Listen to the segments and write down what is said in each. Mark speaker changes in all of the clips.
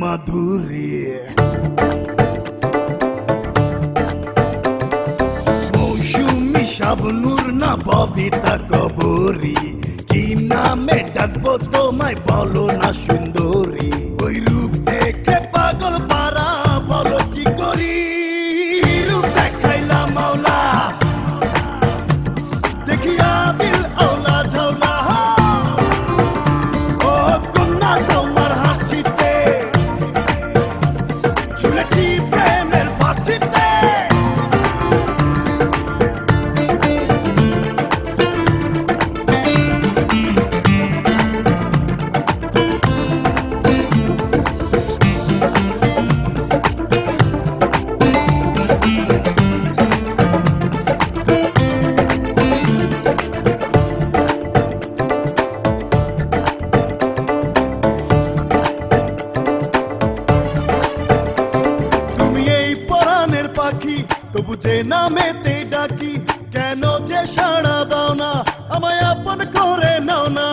Speaker 1: মাধুরী? মৌসুমি শাবনুর না ববিতা কবরী? কি নামে ডাকবো তোমায় বলো না সুন্দরী? তবু যে নামেতে ডাকি, কেন যে সাড়া দাও না? আমায় আপন করে নাও না।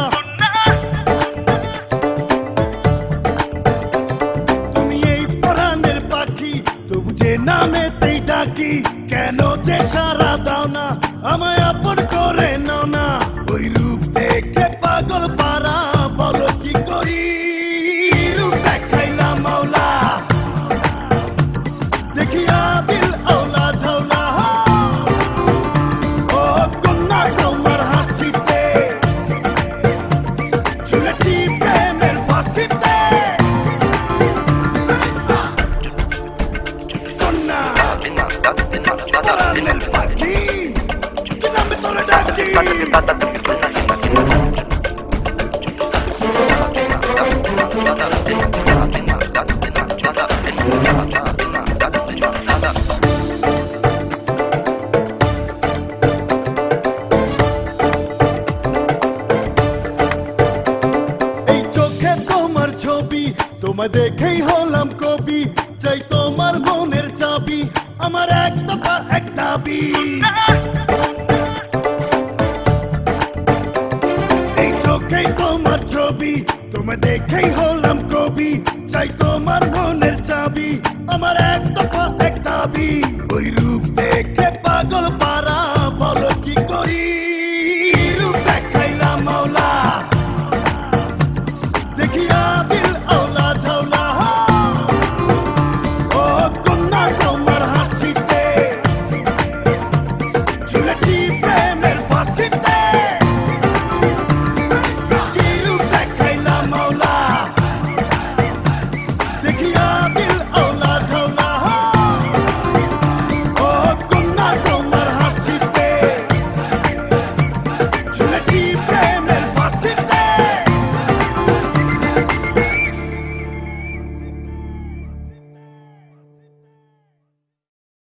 Speaker 1: তুমি এই পরাণের পাখি, তবু যে নামেতে ডাকি, কেন যে সাড়া দাও না? আমায় আপন করে নাও না। ওই রূপ দেখে পাগল পারা বলো কি করি? রূপ দেখাইলাম মাওলা। দেখিয়া দিল তোমার ছবি তোমায় দেখেই হলাম কবি চাই তোমার মনের চাবি। আমার এক দফা এক দাবি। এই চোখেই তোমার ছবি, তোমায় দেখেই হলাম কবি, চাই তোমার মনের চাবি। আমার এক দফা